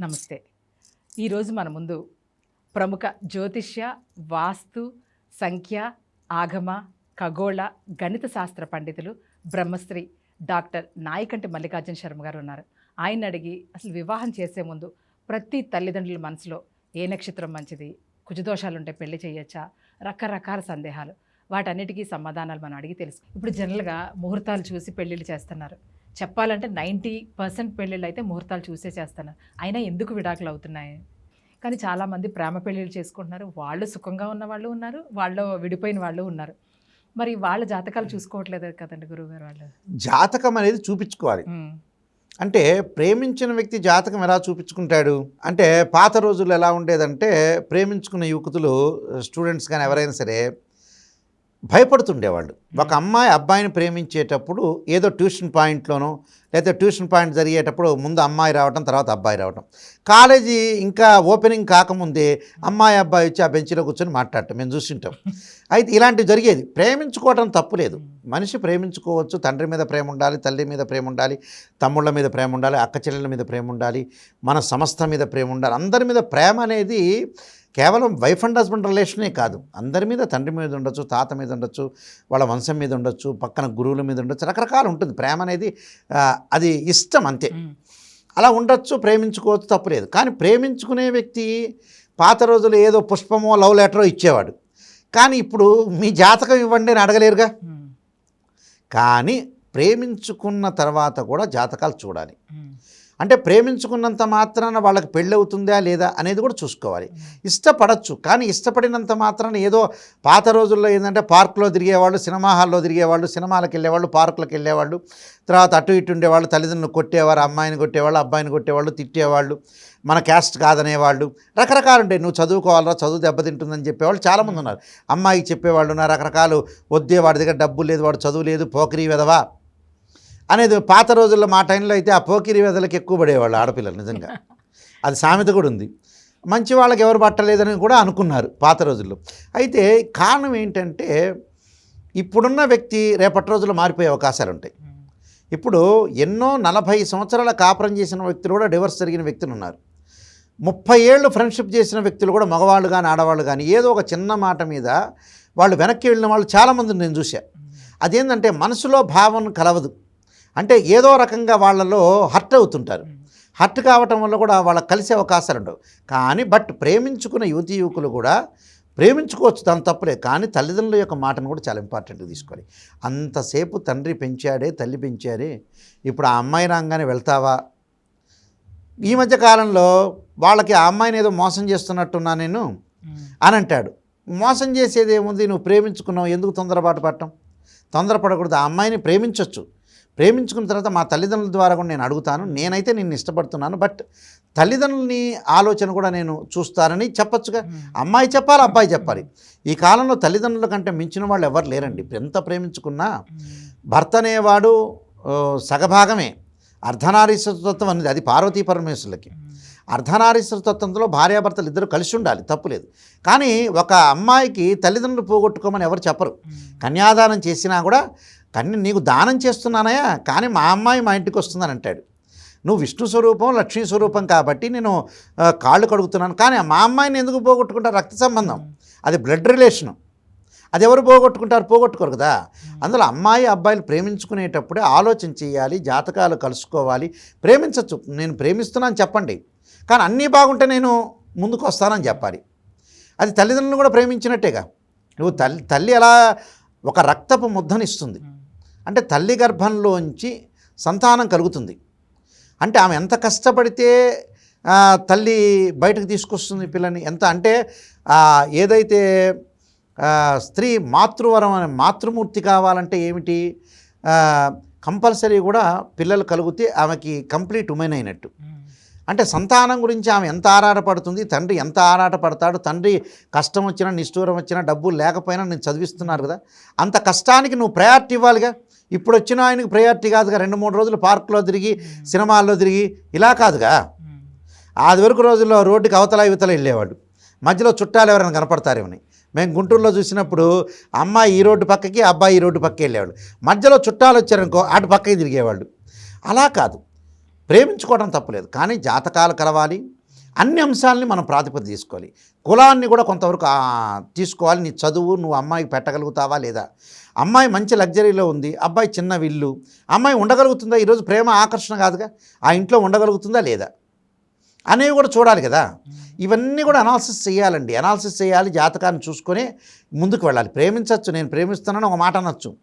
నమస్తే. ఈరోజు మన ముందు ప్రముఖ జ్యోతిష్య వాస్తు సంఖ్య ఆగమ ఖగోళ గణిత శాస్త్ర పండితులు బ్రహ్మశ్రీ డాక్టర్ నాయకంటి మల్లికార్జున శర్మ గారు ఉన్నారు. ఆయన అడిగి అసలు వివాహం చేసే ముందు ప్రతి తల్లిదండ్రుల మనసులో ఏ నక్షత్రం మంచిది? కుజదోషాలుంటే పెళ్ళి చేయొచ్చా? రకరకాల సందేహాలు. వాటన్నిటికీ సమాధానాలు మనం అడిగి తెలుసు ఇప్పుడు జనరల్గా ముహూర్తాలు చూసి పెళ్ళిళ్ళు చేస్తున్నారు. చెప్పాలంటే నైంటీ పర్సెంట్ పెళ్ళిళ్ళు అయితే ముహూర్తాలు చూసే చేస్తున్నారు అయినా ఎందుకు విడాకులు అవుతున్నాయి కానీ చాలామంది ప్రేమ పెళ్ళిళ్ళు చేసుకుంటున్నారు. వాళ్ళు సుఖంగా ఉన్న వాళ్ళు ఉన్నారు. వాళ్ళు విడిపోయిన వాళ్ళు ఉన్నారు. మరి వాళ్ళ జాతకాలు చూసుకోవట్లేదు కదండి గురువుగారు వాళ్ళు? జాతకం అనేది చూపించుకోవాలి. అంటే ప్రేమించిన వ్యక్తి జాతకం ఎలా చూపించుకుంటాడు? అంటే పాత రోజుల్లో ఎలా ఉండేదంటే ప్రేమించుకున్న యువకుతులు స్టూడెంట్స్ కానీ ఎవరైనా సరే భయపడుతుండేవాళ్ళు. ఒక అమ్మాయి అబ్బాయిని ప్రేమించేటప్పుడు ఏదో ట్యూషన్ పాయింట్లోనో లేదా ట్యూషన్ పాయింట్ జరిగేటప్పుడు ముందు అమ్మాయి రావటం తర్వాత అబ్బాయి రావటం. కాలేజీ ఇంకా ఓపెనింగ్ కాకముందే అమ్మాయి అబ్బాయి వచ్చి ఆ బెంచ్లో కూర్చొని మాట్లాడటం. మేము చూసింటాం అయితే ఇలాంటివి జరిగేది. ప్రేమించుకోవటం తప్పు లేదు. మనిషి ప్రేమించుకోవచ్చు తండ్రి మీద ప్రేమ ఉండాలి తల్లి మీద ప్రేమ ఉండాలి తమ్ముళ్ళ మీద ప్రేమ ఉండాలి అక్క చెల్లెల మీద ప్రేమ ఉండాలి మన సంస్థ మీద ప్రేమ ఉండాలి. అందరి మీద ప్రేమ అనేది కేవలం వైఫ్ అండ్ హస్బెండ్ రిలేషనే కాదు. అందరి మీద తండ్రి మీద ఉండొచ్చు తాత మీద ఉండొచ్చు వాళ్ళ వంశం మీద ఉండొచ్చు పక్కన గురువుల మీద ఉండొచ్చు రకరకాలు ఉంటుంది. ప్రేమ అనేది అది ఇష్టం అంతే. అలా ఉండొచ్చు ప్రేమించుకోవచ్చు తప్పులేదు కానీ ప్రేమించుకునే వ్యక్తి పాత రోజులు ఏదో పుష్పమో లవ్ లెటరో ఇచ్చేవాడు. కానీ ఇప్పుడు మీ జాతకం ఇవ్వండి అని అడగలేరుగా? కానీ ప్రేమించుకున్న తర్వాత కూడా జాతకాలు చూడాలి. అంటే ప్రేమించుకున్నంత మాత్రాన వాళ్ళకి పెళ్ళి అవుతుందా లేదా అనేది కూడా చూసుకోవాలి. ఇష్టపడచ్చు. కానీ ఇష్టపడినంత మాత్రాన ఏదో పాత రోజుల్లో ఏంటంటే పార్కులో తిరిగేవాళ్ళు సినిమా హాల్లో తిరిగేవాళ్ళు సినిమాలకు వెళ్ళేవాళ్ళు పార్కులకు వెళ్ళేవాళ్ళు తర్వాత అటు ఇటు ఉండేవాళ్ళు తల్లిదండ్రులు కొట్టేవారు అమ్మాయిని కొట్టేవాళ్ళు అబ్బాయిని కొట్టేవాళ్ళు తిట్టేవాళ్ళు మన క్యాస్ట్ కాదనేవాళ్ళు రకరకాలు ఉంటాయి నువ్వు చదువుకోవాలరా చదువు దెబ్బతింటుందని చెప్పేవాళ్ళు చాలామంది ఉన్నారు. అమ్మాయికి చెప్పేవాళ్ళు ఉన్నారు రకరకాలు వద్దే వాడి దగ్గర డబ్బు లేదు వాడు చదువు లేదు పోకిరి వెదవా అనేది పాత రోజుల్లో మా టైంలో అయితే ఆ పోకిరి వెదలకి ఎక్కువ పడేవాళ్ళు ఆడపిల్లలు నిజంగా. అది సామెత కూడా ఉంది. మంచి వాళ్ళకి ఎవరు పట్టలేదని కూడా అనుకున్నారు పాత రోజుల్లో. అయితే కారణం ఏంటంటే ఇప్పుడున్న వ్యక్తి రేపటి రోజుల్లో మారిపోయే అవకాశాలు ఉంటాయి. ఇప్పుడు ఎన్నో నలభై సంవత్సరాల కాపురం చేసిన వ్యక్తులు కూడా డివర్స్ జరిగిన వ్యక్తులు ఉన్నారు. ముప్పై ఏళ్ళు ఫ్రెండ్షిప్ చేసిన వ్యక్తులు కూడా మగవాళ్ళు కానీ ఆడవాళ్ళు కానీ ఏదో ఒక చిన్న మాట మీద వాళ్ళు వెనక్కి వెళ్ళిన వాళ్ళు చాలామందిని నేను చూశా. అదేంటంటే మనసులో భావన కలవదు. అంటే ఏదో రకంగా వాళ్ళలో హర్ట్ అవుతుంటారు. హర్ట్ కావటం వల్ల కూడా వాళ్ళకి కలిసే అవకాశాలు ఉండవు. కానీ బట్ ప్రేమించుకున్న యువతి యువకులు కూడా ప్రేమించుకోవచ్చు దాని తప్పులే కానీ తల్లిదండ్రుల యొక్క మాటను కూడా చాలా ఇంపార్టెంట్గా తీసుకోవాలి. అంతసేపు తండ్రి పెంచాడే తల్లి పెంచాడే ఇప్పుడు ఆ అమ్మాయి రాగానే వెళ్తావా? ఈ మధ్య కాలంలో వాళ్ళకి ఆ అమ్మాయిని ఏదో మోసం చేస్తున్నట్టున్నా నేను? అని అంటాడు. మోసం చేసేది ఏముంది? నువ్వు ప్రేమించుకున్నావు ఎందుకు తొందరపాటు పట్టం తొందరపడకూడదు. ఆ అమ్మాయిని ప్రేమించవచ్చు ప్రేమించుకున్న తర్వాత మా తల్లిదండ్రుల ద్వారా కూడా నేను అడుగుతాను. నేనైతే నిన్ను ఇష్టపడుతున్నాను. బట్ తల్లిదండ్రులని ఆలోచన కూడా నేను చూస్తానని చెప్పొచ్చుగా. అమ్మాయి చెప్పాలి అబ్బాయి చెప్పాలి. ఈ కాలంలో తల్లిదండ్రుల కంటే మించిన వాళ్ళు ఎవరు లేరండి. ఎంత ప్రేమించుకున్నా భర్త అనేవాడు సగభాగమే. అర్ధనారీశ్వరతత్వం అనేది అది పార్వతీ పరమేశ్వరులకి. అర్ధనారీశ్వరతత్వంలో భార్యాభర్తలు ఇద్దరు కలిసి ఉండాలి తప్పులేదు కానీ ఒక అమ్మాయికి తల్లిదండ్రులు పోగొట్టుకోమని ఎవరు చెప్పరు. కన్యాదానం చేసినా కూడా కన్య నీకు దానం చేస్తున్నానయా కానీ మా అమ్మాయి మా ఇంటికి వస్తుందని అంటాడు. నువ్వు విష్ణు స్వరూపం లక్ష్మీ స్వరూపం కాబట్టి నేను కాళ్ళు కడుగుతున్నాను. కానీ మా అమ్మాయిని ఎందుకు పోగొట్టుకుంటా రక్త సంబంధం. అది బ్లడ్ రిలేషను అది ఎవరు పోగొట్టుకుంటారు? పోగొట్టుకోరు కదా. అందులో అమ్మాయి అబ్బాయిలు ప్రేమించుకునేటప్పుడే ఆలోచన చేయాలి జాతకాలు కలుసుకోవాలి. ప్రేమించవచ్చు నేను ప్రేమిస్తున్నాను చెప్పండి. కానీ అన్నీ బాగుంటే నేను ముందుకు వస్తానని చెప్పాలి. అది తల్లిదండ్రులను కూడా ప్రేమించినట్టేగా. నువ్వు తల్లి తల్లి ఎలా ఒక రక్తపు ముద్దనిస్తుంది. అంటే తల్లి గర్భంలోంచి సంతానం కలుగుతుంది. అంటే ఆమె ఎంత కష్టపడితే తల్లి బయటకు తీసుకొస్తుంది పిల్లని ఎంత అంటే ఏదైతే స్త్రీ మాతృవరం అనే మాతృమూర్తి కావాలంటే ఏమిటి? కంపల్సరీ కూడా పిల్లలు కలిగితే ఆమెకి కంప్లీట్ ఉమెన్ అయినట్టు. అంటే సంతానం గురించి ఆమె ఎంత ఆరాటపడుతుంది తండ్రి ఎంత ఆరాటపడతాడు తండ్రి కష్టం వచ్చినా నిష్ఠూరం వచ్చినా డబ్బులు లేకపోయినా నేను చదివిస్తున్నారు కదా అంత కష్టానికి నువ్వు ప్రయారిటీ ఇవ్వాలిగా? ఇప్పుడు వచ్చిన ఆయనకి ప్రయారిటీ కాదుగా. రెండు మూడు రోజులు పార్కులో తిరిగి సినిమాల్లో తిరిగి ఇలా కాదుగా. అది వరకు రోజుల్లో రోడ్డుకి అవతల ఇవతల వెళ్ళేవాడు. మధ్యలో చుట్టాలు ఎవరైనా కనపడతారేమని మేము గుంటూరులో చూసినప్పుడు అమ్మాయి ఈ రోడ్డు పక్కకి అబ్బాయి ఈ రోడ్డు పక్కకి వెళ్ళేవాడు. మధ్యలో చుట్టాలు వచ్చారనుకో అటు పక్కకి తిరిగేవాళ్ళు అలా కాదు. ప్రేమించుకోవడం తప్పులేదు. కానీ జాతకాలు కలవాలి. అన్ని అంశాలని మనం ప్రాతిపదిక తీసుకోవాలి. కులాన్ని కూడా కొంతవరకు తీసుకోవాలి. నీ చదువు నువ్వు అమ్మాయికి పెట్టగలుగుతావా లేదా? అమ్మాయి మంచి లగ్జరీలో ఉంది అబ్బాయి చిన్న విల్లు. అమ్మాయి ఉండగలుగుతుందా? ఈరోజు ప్రేమ ఆకర్షణ కాదుగా? ఆ ఇంట్లో ఉండగలుగుతుందా లేదా? అనేవి కూడా చూడాలి కదా. ఇవన్నీ కూడా అనాలిసిస్ చేయాలండి. అనాలిసిస్ చేయాలి జాతకాన్ని చూసుకొని ముందుకు వెళ్ళాలి. ప్రేమించవచ్చు నేను ప్రేమిస్తున్నాను ఒక మాట అనొచ్చు.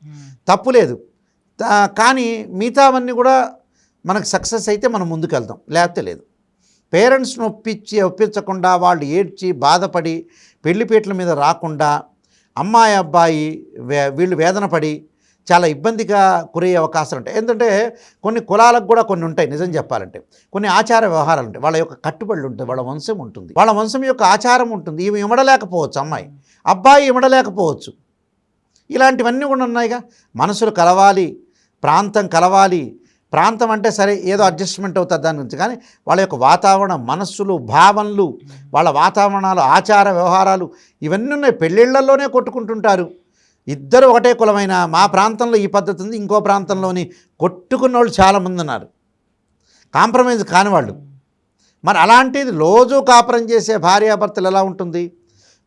తప్పు లేదు. కానీ మిగతావన్నీ కూడా మనకు సక్సెస్ అయితే మనం ముందుకు వెళ్దాం. లేకపోతే లేదు. పేరెంట్స్ని ఒప్పించి ఒప్పించకుండా వాళ్ళు ఏడ్చి బాధపడి పెళ్ళిపీటల మీద రాకుండా అమ్మాయి అబ్బాయి వే- వీళ్ళు వేదన పడి చాలా ఇబ్బందిగా గురయ్యే అవకాశాలు ఉంటాయి. ఎందుకంటే కొన్ని కులాలకు కూడా కొన్ని ఉంటాయి నిజం చెప్పాలంటే. కొన్ని ఆచార వ్యవహారాలు ఉంటాయి. వాళ్ళ యొక్క కట్టుబడులు ఉంటాయి వాళ్ళ వంశం ఉంటుంది. వాళ్ళ వంశం యొక్క ఆచారం ఉంటుంది. ఇవి ఇమడలేకపోవచ్చు అమ్మాయి అబ్బాయి ఇమడలేకపోవచ్చు. ఇలాంటివన్నీ కూడా ఉన్నాయిగా. మనసులు కలవాలి ప్రాంతం కలవాలి ప్రాంతం అంటే సరే ఏదో అడ్జస్ట్మెంట్ అవుతుంది దాని గురించి. కానీ వాళ్ళ యొక్క వాతావరణం మనస్సులు భావనలు వాళ్ళ వాతావరణాలు ఆచార వ్యవహారాలు ఇవన్నీ ఉన్నాయి. పెళ్ళిళ్ళల్లోనే కొట్టుకుంటుంటారు. ఇద్దరు ఒకటే కులమైన మా ప్రాంతంలో ఈ పద్ధతి ఉంది ఇంకో ప్రాంతంలోని కొట్టుకున్న వాళ్ళు చాలామంది ఉన్నారు. కాంప్రమైజ్ కాని వాళ్ళు. మరి అలాంటిది రోజు కాపురం చేసే భార్యాభర్తలు ఎలా ఉంటుంది?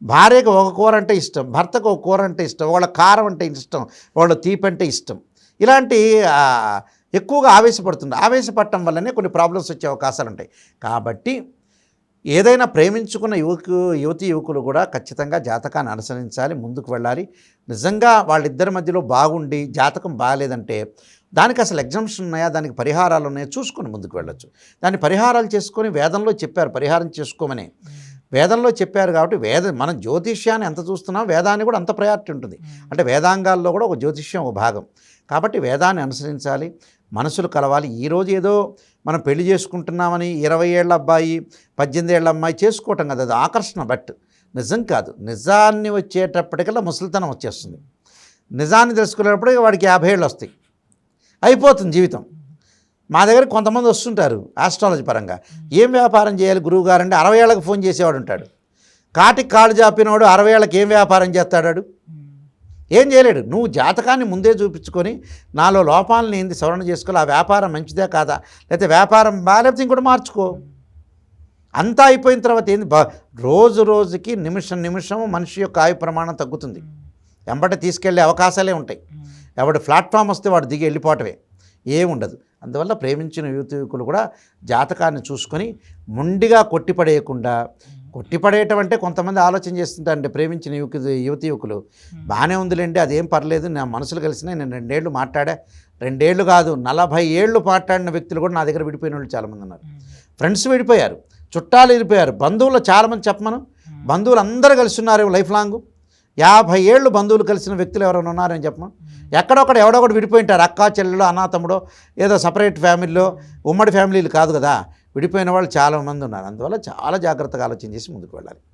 భార్యకు ఒక కూర అంటే ఇష్టం భర్తకు ఒక కూర అంటే ఇష్టం వాళ్ళ కారం అంటే ఇష్టం వాళ్ళ తీపి అంటే ఇష్టం. ఇలాంటి ఎక్కువగా ఆవేశపడుతుంది ఆవేశపడటం వల్లనే కొన్ని ప్రాబ్లమ్స్ వచ్చే అవకాశాలు ఉంటాయి. కాబట్టి ఏదైనా ప్రేమించుకున్న యువకు యువతి యువకులు కూడా ఖచ్చితంగా జాతకాన్ని అనుసరించాలి ముందుకు వెళ్ళాలి. నిజంగా వాళ్ళిద్దరి మధ్యలో బాగుండి జాతకం బాగాలేదంటే దానికి అసలు ఎగ్జామ్షన్ ఉన్నాయా దానికి పరిహారాలు ఉన్నాయా చూసుకొని ముందుకు వెళ్ళొచ్చు. దాన్ని పరిహారాలు చేసుకొని వేదంలో చెప్పారు పరిహారం చేసుకోమని. వేదంలో చెప్పారు కాబట్టి వేద మనం జ్యోతిష్యాన్ని ఎంత చూస్తున్నాం వేదాన్ని కూడా అంత ప్రయారిటీ ఉంటుంది. అంటే వేదాంగాల్లో కూడా ఒక జ్యోతిష్యం ఒక భాగం. కాబట్టి వేదాన్ని అనుసరించాలి. మనసులు కలవాలి. ఈరోజు ఏదో మనం పెళ్ళి చేసుకుంటున్నామని ఇరవై ఏళ్ళ అబ్బాయి పద్దెనిమిది ఏళ్ళ అమ్మాయి చేసుకోవటం కదా అది ఆకర్షణ. బట్ నిజం కాదు. నిజాన్ని వచ్చేటప్పటికల్లా ముసలితనం వచ్చేస్తుంది. నిజాన్ని తెలుసుకునేటప్పుడు వాడికి యాభై ఏళ్ళు వస్తాయి. అయిపోతుంది జీవితం. మా దగ్గర కొంతమంది వస్తుంటారు ఆస్ట్రాలజీ పరంగా. ఏం వ్యాపారం చేయాలి గురువు గారు అంటే అరవై ఏళ్ళకి ఫోన్ చేసేవాడు ఉంటాడు. కాటికి కాళ్ళు జాపినవాడు అరవై ఏళ్ళకి ఏం వ్యాపారం చేస్తాడాడు? ఏం చేయలేడు. నువ్వు జాతకాన్ని ముందే చూపించుకొని నాలో లోపాలను ఏంది సవరణ చేసుకోవాలి. ఆ వ్యాపారం మంచిదే కాదా? లేకపోతే వ్యాపారం బాగాలేకపోతే ఇంకోటి మార్చుకో. అంతా అయిపోయిన తర్వాత ఏంది? బా రోజు రోజుకి నిమిషం నిమిషం మనిషి యొక్క ఆయు ప్రమాణం తగ్గుతుంది. వెంబట తీసుకెళ్ళే అవకాశాలే ఉంటాయి. ఎవడు ప్లాట్ఫామ్ వస్తే వాడు దిగి వెళ్ళిపోవటమే. ఏముండదు. అందువల్ల ప్రేమించిన యువతి యువకులు కూడా జాతకాన్ని చూసుకొని మొండిగా కొట్టిపడేయకుండా కొట్టిపడేయటం అంటే కొంతమంది ఆలోచన చేస్తుంటారంటే ప్రేమించిన యువకు యువతి యువకులు. బాగానే ఉందిలేండి అదేం పర్లేదు నా మనసులు కలిసినాయి నేను రెండేళ్ళు మాట్లాడా రెండేళ్ళు కాదు నలభై ఏళ్ళు మాట్లాడిన వ్యక్తులు కూడా నా దగ్గర విడిపోయిన వాళ్ళు చాలామంది ఉన్నారు. ఫ్రెండ్స్ విడిపోయారు చుట్టాలు విడిపోయారు బంధువులు చాలామంది చెప్పమను. బంధువులు అందరూ కలిసి ఉన్నారు లైఫ్ లాంగ్ యాభై ఏళ్ళు బంధువులు కలిసిన వ్యక్తులు ఎవరైనా ఉన్నారని చెప్పమను. ఎక్కడొక్కడ ఎవడో ఒకటి విడిపోయి ఉంటారు అక్క చెల్లెలు అన్నా తమ్ముడో ఏదో సపరేట్ ఫ్యామిలీలో ఉమ్మడి ఫ్యామిలీలు కాదు కదా. విడిపోయిన వాళ్ళు చాలామంది ఉన్నారు. అందువల్ల చాలా జాగ్రత్తగా ఆలోచన చేసి ముందుకు వెళ్ళాలి.